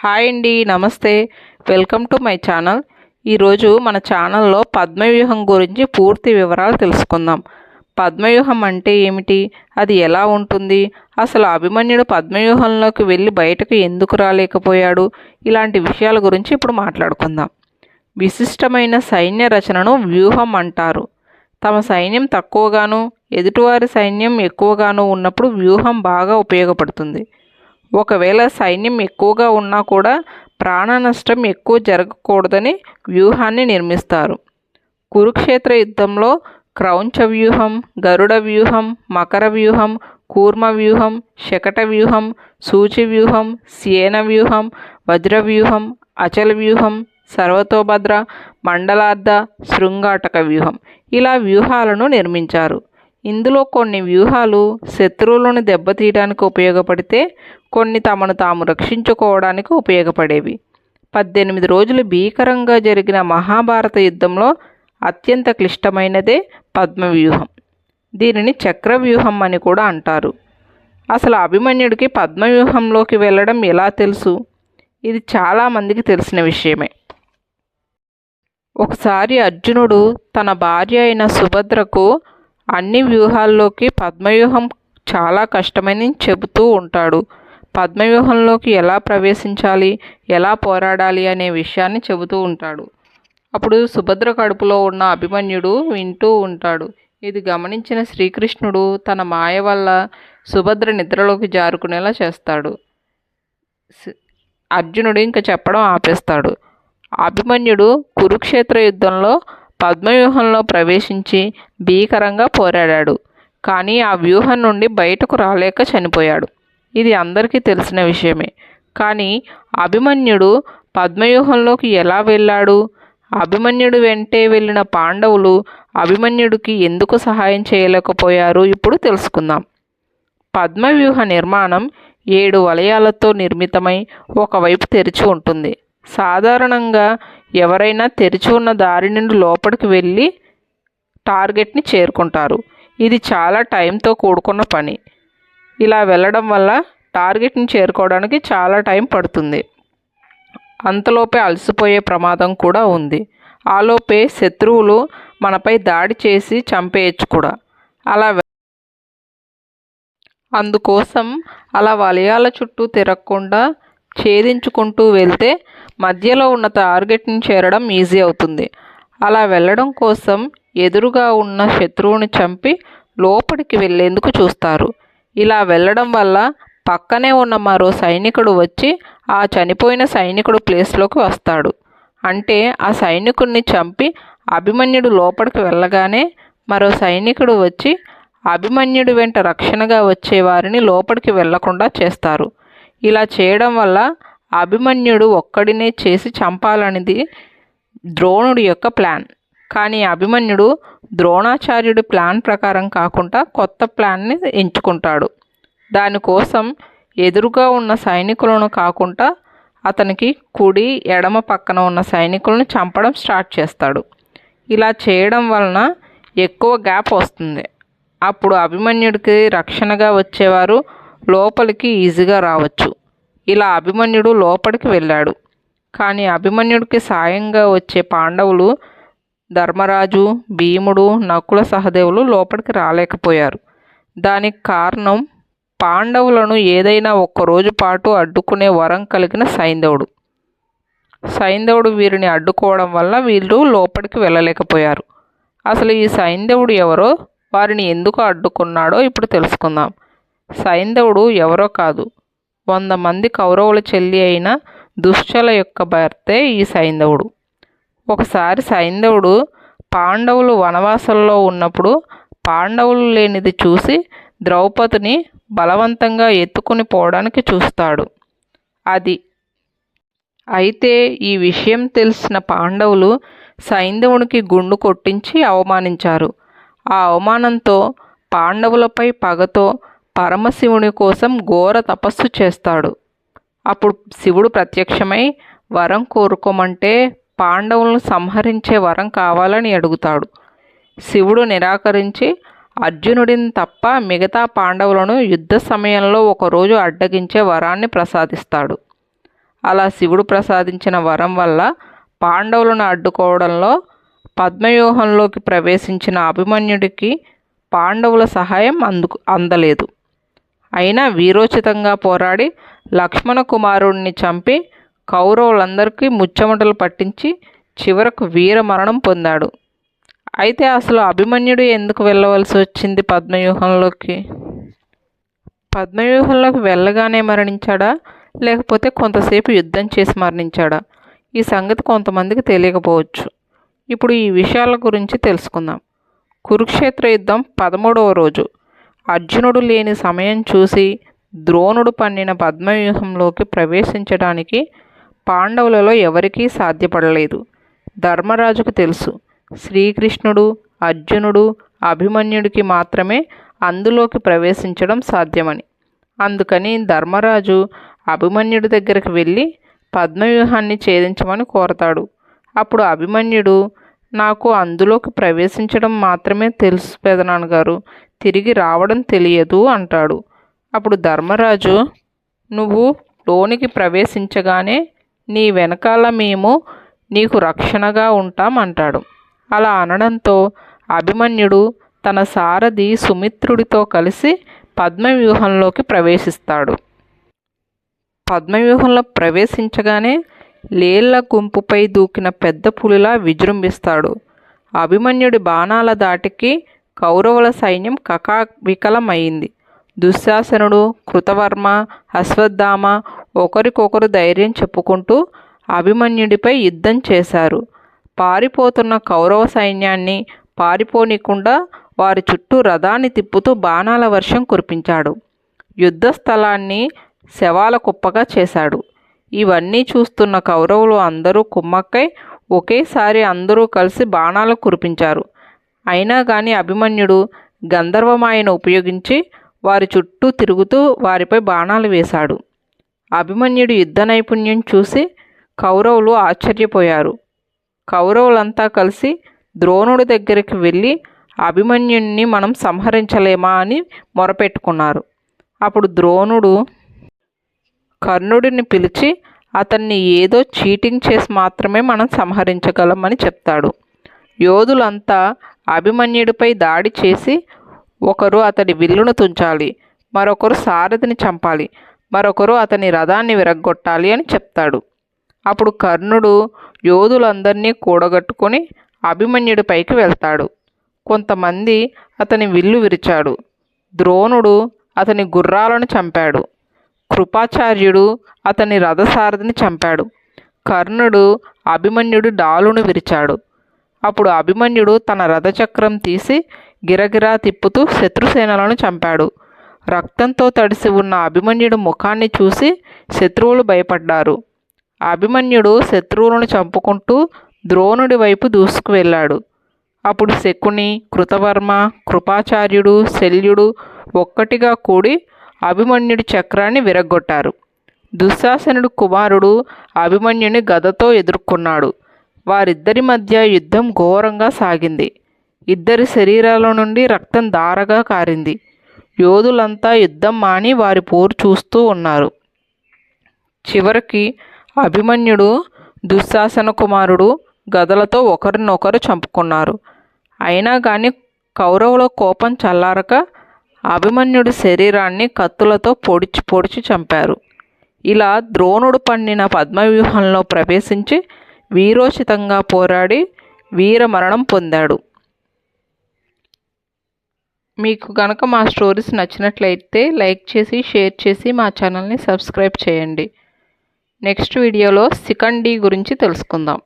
Hi అండి నమస్తే. Welcome to my channel. ఈరోజు మన ఛానల్లో పద్మవ్యూహం గురించి పూర్తి వివరాలు తెలుసుకుందాం. పద్మవ్యూహం అంటే ఏమిటి? అది ఎలా ఉంటుంది? అసలు అభిమన్యుడు పద్మవ్యూహంలోకి వెళ్ళి బయటకు ఎందుకు రాలేకపోయాడు? ఇలాంటి విషయాల గురించి ఇప్పుడు మాట్లాడుకుందాం. విశిష్టమైన సైన్య రచనను వ్యూహం అంటారు. తమ సైన్యం తక్కువగాను ఎదుటివారి సైన్యం ఎక్కువగాను ఉన్నప్పుడు వ్యూహం బాగా ఉపయోగపడుతుంది. ఒకవేళ సైన్యం ఎక్కువగా ఉన్నా కూడా ప్రాణ నష్టం ఎక్కువ జరగకూడదని వ్యూహాన్ని నిర్మిస్తారు. కురుక్షేత్ర యుద్ధంలో క్రౌంచ వ్యూహం గరుడ వ్యూహం మకర వ్యూహం కూర్మ వ్యూహం శకట వ్యూహం సూచి వ్యూహం సేన వ్యూహం వజ్ర వ్యూహం అచల వ్యూహం సర్వతోభద్ర మండలార్ధ శృంగాటక వ్యూహం ఇలా వ్యూహాలను నిర్మించారు. ఇందులో కొన్ని వ్యూహాలు శత్రువులను దెబ్బతీయడానికి ఉపయోగపడితే కొన్ని తమను తాము రక్షించుకోవడానికి ఉపయోగపడేవి. పద్దెనిమిది రోజులు భీకరంగా జరిగిన మహాభారత యుద్ధంలో అత్యంత క్లిష్టమైనదే పద్మవ్యూహం దీనిని చక్రవ్యూహం అని కూడా అంటారు. అసలు అభిమన్యుడికి పద్మవ్యూహంలోకి వెళ్ళడం ఎలా తెలుసు? ఇది చాలామందికి తెలిసిన విషయమే. ఒకసారి అర్జునుడు తన భార్య అయిన సుభద్రకు అన్ని వ్యూహాల్లోకి పద్మవ్యూహం చాలా కష్టమని చెబుతూ ఉంటాడు. పద్మవ్యూహంలోకి ఎలా ప్రవేశించాలి ఎలా పోరాడాలి అనే విషయాన్ని చెబుతూ ఉంటాడు. అప్పుడు సుభద్ర కడుపులో ఉన్న అభిమన్యుడు వింటూ ఉంటాడు. ఇది గమనించిన శ్రీకృష్ణుడు తన మాయ వల్ల సుభద్ర నిద్రలోకి జారుకునేలా చేస్తాడు. అర్జునుడు ఇంకా చెప్పడం ఆపేస్తాడు. అభిమన్యుడు కురుక్షేత్ర యుద్ధంలో పద్మవ్యూహంలో ప్రవేశించి భీకరంగా పోరాడాడు. కానీ ఆ వ్యూహం నుండి బయటకు రాలేక చనిపోయాడు. ఇది అందరికీ తెలిసిన విషయమే. కానీ అభిమన్యుడు పద్మవ్యూహంలోకి ఎలా వెళ్ళాడు? అభిమన్యుడు వెంటే వెళ్ళిన పాండవులు అభిమన్యుడికి ఎందుకు సహాయం చేయలేకపోయారు? ఇప్పుడు తెలుసుకుందాం. పద్మవ్యూహ నిర్మాణం ఏడు వలయాలతో నిర్మితమై ఒకవైపు తెరిచి ఉంటుంది. సాధారణంగా ఎవరైనా తెరిచి ఉన్న దారి నుండి లోపలికి వెళ్ళి టార్గెట్ని చేరుకుంటారు. ఇది చాలా టైంతో కూడుకున్న పని. ఇలా వెళ్ళడం వల్ల టార్గెట్ని చేరుకోవడానికి చాలా టైం పడుతుంది. అంతలోపే అలసిపోయే ప్రమాదం కూడా ఉంది. ఆలోపే శత్రువులు మనపై దాడి చేసి చంపేయచ్చు కూడా. అలా అందుకోసం అలా వలయాల చుట్టూ తిరగకుండా ఛేదించుకుంటూ వెళ్తే మధ్యలో ఉన్న టార్గెట్ని చేరడం ఈజీ అవుతుంది. అలా వెళ్ళడం కోసం ఎదురుగా ఉన్న శత్రువుని చంపి లోపలికి వెళ్ళేందుకు చూస్తారు. ఇలా వెళ్ళడం వల్ల పక్కనే ఉన్న మరో సైనికుడు వచ్చి ఆ చనిపోయిన సైనికుడు ప్లేస్లోకి వస్తాడు. అంటే ఆ సైనికుడిని చంపి అభిమన్యుడు లోపలికి వెళ్ళగానే మరో సైనికుడు వచ్చి అభిమన్యుడి వెంట రక్షణగా వచ్చే వారిని లోపలికి వెళ్ళకుండా చేస్తారు. ఇలా చేయడం వల్ల అభిమన్యుడు ఒక్కడినే చేసి చంపాలనేది ద్రోణుడి యొక్క ప్లాన్. కానీ అభిమన్యుడు ద్రోణాచార్యుడి ప్లాన్ ప్రకారం కాకుండా కొత్త ప్లాన్ని ఎంచుకుంటాడు. దానికోసం ఎదురుగా ఉన్న సైనికులను కాకుండా అతనికి కుడి ఎడమ పక్కన ఉన్న సైనికులను చంపడం స్టార్ట్ చేస్తాడు. ఇలా చేయడం వలన ఎక్కువ గ్యాప్ వస్తుంది. అప్పుడు అభిమన్యుడికి రక్షణగా వచ్చేవారు లోపలికి ఈజీగా రావచ్చు. ఇలా అభిమన్యుడు లోపలికి వెళ్ళాడు. కానీ అభిమన్యుడికి సాయంగా వచ్చే పాండవులు ధర్మరాజు భీముడు నకుల సహదేవులు లోపలికి రాలేకపోయారు. దానికి కారణం పాండవులను ఏదైనా ఒక్క రోజు పాటు అడ్డుకునే వరం కలిగిన సైంధవుడు. సైంధవుడు వీరిని అడ్డుకోవడం వల్ల వీళ్ళు లోపలికి వెళ్ళలేకపోయారు. అసలు ఈ సైంధవుడు ఎవరో వారిని ఎందుకు అడ్డుకున్నాడో ఇప్పుడు తెలుసుకుందాం. సైంధవుడు ఎవరో కాదు. వంద మంది కౌరవుల చెల్లి అయిన దుశ్చల యొక్క భర్తే ఈ సైంధవుడు. ఒకసారి సైంధవుడు పాండవులు వనవాసంలో ఉన్నప్పుడు పాండవులు లేనిది చూసి ద్రౌపదిని బలవంతంగా ఎత్తుకుని పోవడానికి చూస్తాడు. అది. అయితే ఈ విషయం తెలిసిన పాండవులు సైంధవునికి గుండు కొట్టించి అవమానించారు. ఆ అవమానంతో పాండవులపై పగతో పరమశివుని కోసం ఘోర తపస్సు చేస్తాడు. అప్పుడు శివుడు ప్రత్యక్షమై వరం కోరుకోమంటే పాండవులను సంహరించే వరం కావాలని అడుగుతాడు. శివుడు నిరాకరించి అర్జునుడిని తప్ప మిగతా పాండవులను యుద్ధ సమయంలో ఒకరోజు అడ్డగించే వరాన్ని ప్రసాదిస్తాడు అలా శివుడు ప్రసాదించిన వరం వల్ల పాండవులను అడ్డుకోవడంలో పద్మవ్యూహంలోకి ప్రవేశించిన అభిమన్యుడికి పాండవుల సహాయం అందుకు అందలేదు. అయినా వీరోచితంగా పోరాడి లక్ష్మణ కుమారుణ్ణి చంపి కౌరవులందరికీ ముచ్చమటలు పట్టించి చివరకు వీరమరణం పొందాడు. అయితే అసలు అభిమన్యుడు ఎందుకు వెళ్ళవలసి వచ్చింది పద్మవ్యూహంలోకి? పద్మవ్యూహంలోకి వెళ్ళగానే మరణించాడా? లేకపోతే కొంతసేపు యుద్ధం చేసి మరణించాడా? ఈ సంగతి కొంతమందికి తెలియకపోవచ్చు. ఇప్పుడు ఈ విషయాల గురించి తెలుసుకుందాం. కురుక్షేత్ర యుద్ధం పదమూడవ రోజు. అర్జునుడు లేని సమయం చూసి ద్రోణుడు పన్నిన పద్మవ్యూహంలోకి ప్రవేశించడానికి పాండవులలో ఎవరికీ సాధ్యపడలేదు. ధర్మరాజుకు తెలుసు. శ్రీకృష్ణుడు అర్జునుడు అభిమన్యుడికి మాత్రమే అందులోకి ప్రవేశించడం సాధ్యమని. అందుకని ధర్మరాజు అభిమన్యుడి దగ్గరికి వెళ్ళి పద్మవ్యూహాన్ని ఛేదించమని కోరతాడు. అప్పుడు అభిమన్యుడు నాకు అందులోకి ప్రవేశించడం మాత్రమే తెలుసు పెదనాన్నగారు తిరిగి రావడం తెలియదు అంటాడు. అప్పుడు ధర్మరాజు నువ్వు లోనికి ప్రవేశించగానే నీ వెనకాల మేము నీకు రక్షణగా ఉంటాం అంటాడు. అలా అనడంతో అభిమన్యుడు తన సారథి సుమిత్రుడితో కలిసి పద్మవ్యూహంలోకి ప్రవేశిస్తాడు. పద్మవ్యూహంలో ప్రవేశించగానే లేళ్ళ గుంపుపై దూకిన పెద్ద పులిలా విజృంభిస్తాడు. అభిమన్యుడి బాణాల దాటికి కౌరవుల సైన్యం కకావికలమైంది. దుశ్శాసనుడు కృతవర్మ అశ్వత్థామ ఒకరికొకరు ధైర్యం చెప్పుకుంటూ అభిమన్యుడిపై యుద్ధం చేశారు. పారిపోతున్న కౌరవ సైన్యాన్ని పారిపోనీకుండా వారి చుట్టూ రథాన్ని తిప్పుతూ బాణాల వర్షం కురిపించాడు. యుద్ధ స్థలాన్ని శవాల కుప్పగా చేశాడు. ఇవన్నీ చూస్తున్న కౌరవులు అందరూ కుమ్మక్కై ఒకేసారి అందరూ కలిసి బాణాలు కురిపించారు. అయినా కానీ అభిమన్యుడు గంధర్వమాయను ఉపయోగించి వారి చుట్టూ తిరుగుతూ వారిపై బాణాలు వేశాడు. అభిమన్యుడి యుద్ధ నైపుణ్యం చూసి కౌరవులు ఆశ్చర్యపోయారు. కౌరవులంతా కలిసి ద్రోణుడి దగ్గరికి వెళ్ళి అభిమన్యుణ్ణి మనం సంహరించలేమా అని మొరపెట్టుకున్నారు. అప్పుడు ద్రోణుడు కర్ణుడిని పిలిచి అతన్ని ఏదో చీటింగ్ చేసి మాత్రమే మనం సంహరించగలమని చెప్తాడు. యోధులంతా అభిమన్యుడిపై దాడి చేసి ఒకరు అతడి విల్లును తుంచాలి మరొకరు సారథిని చంపాలి మరొకరు అతని రథాన్ని విరగ్గొట్టాలి అని చెప్తాడు. అప్పుడు కర్ణుడు యోధులందరినీ కూడగట్టుకొని అభిమన్యుడిపైకి వెళ్తాడు. కొంతమంది అతని విల్లు విరిచాడు. ద్రోణుడు అతని గుర్రాలను చంపాడు. కృపాచార్యుడు అతని రథసారథిని చంపాడు. కర్ణుడు అభిమన్యుడు డాలును విరిచాడు. అప్పుడు అభిమన్యుడు తన రథచక్రం తీసి గిరగిరా తిప్పుతూ శత్రుసేనలను చంపాడు. రక్తంతో తడిసి ఉన్న అభిమన్యుడు ముఖాన్ని చూసి శత్రువులు భయపడ్డారు. అభిమన్యుడు శత్రువులను చంపుకుంటూ ద్రోణుడి వైపు దూసుకు వెళ్ళాడు. అప్పుడు శకుని కృతవర్మ కృపాచార్యుడు శల్యుడు ఒక్కటిగా కూడి అభిమన్యుడి చక్రాన్ని విరగ్గొట్టారు. దుశ్శాసనుడు కుమారుడు అభిమన్యుని గదతో ఎదుర్కొన్నాడు. వారిద్దరి మధ్య యుద్ధం ఘోరంగా సాగింది. ఇద్దరి శరీరాల నుండి రక్తం దారగా కారింది. యోధులంతా యుద్ధం మాని వారి పోరు చూస్తూ ఉన్నారు. చివరికి అభిమన్యుడు దుశ్శాసన కుమారుడు గదలతో ఒకరినొకరు చంపుకున్నారు. అయినా కానీ కౌరవుల కోపం చల్లారక అభిమన్యుడి శరీరాన్ని కత్తులతో పొడిచి పొడిచి చంపారు. ఇలా ద్రోణుడు పండిన పద్మవ్యూహంలో ప్రవేశించి వీరోచితంగా పోరాడి వీరమరణం పొందాడు. మీకు కనుక మా స్టోరీస్ నచ్చినట్లయితే లైక్ చేసి షేర్ చేసి మా ఛానల్ని సబ్స్క్రైబ్ చేయండి. నెక్స్ట్ వీడియోలో సికండి గురించి తెలుసుకుందాం.